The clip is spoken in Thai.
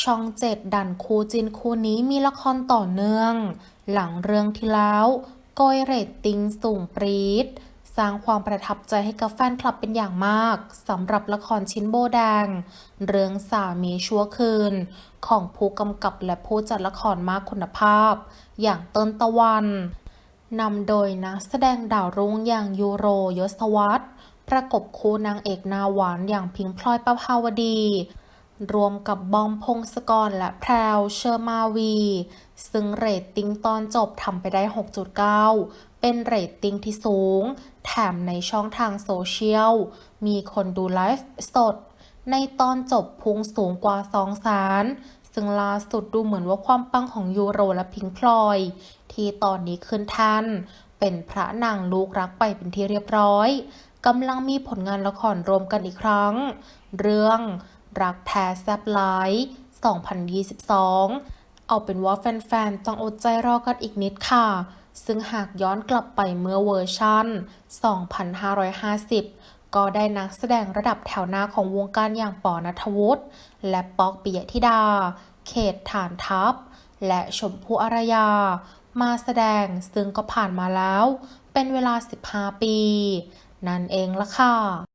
ช่องเจ็ดดันคูจินคูนี้มีละครต่อเนื่อง หลังเรื่องที่แล้วโกยเรตติ้งสูงปรีดสร้างความประทับใจให้กับแฟนคลับเป็นอย่างมากสำหรับละครชิ้นโบแดง เรื่องสามีชั่วคืน ของผู้กำกับและผู้จัดละครมากคุณภาพ อย่างเติ้ลตะวันนำโดยนักแสดงดาวรุ่งอย่างยูโรยศวัตรประกบคู่นางเอกนาหวานอย่างพิงพลอยประภาวดี รวมกับบอมพงศกรและแพรวเชอร์มาวี ซึ่งเรตติ้งตอนจบทำไปได้ 6.9 เป็นเรตติ้งที่สูง แถมในช่องทางโซเชียล มีคนดูไลฟ์สด ในตอนจบพุ่งสูงกว่า 2 แสนซึ่งล่าสุดดูเหมือนว่าความปังของยูโรและพิงพลอย ที่ตอนนี้ขึ้นท่นเป็นพระนางลูกรักไปเป็นที่เรียบร้อยกำลังมีผลงานละครรวมกันอีกครั้ง เรื่อง รักแท้แซบไลท์2022 เอาเป็นว่าแฟนๆ ต้องอดใจรอกันอีกนิดค่ะ ซึ่งหากย้อนกลับไปเมื่อเวอร์ชั่น 2550 ก็ได้นักแสดงระดับแถวหน้าของวงการอย่างปอนัทวุฒิและป๊อกปิยธิดา เขตฐานทัพ และชมพู่อารยา มาแสดงซึ่งก็ผ่านมาแล้ว เป็นเวลา 15 ปี นั่นเองละค่ะ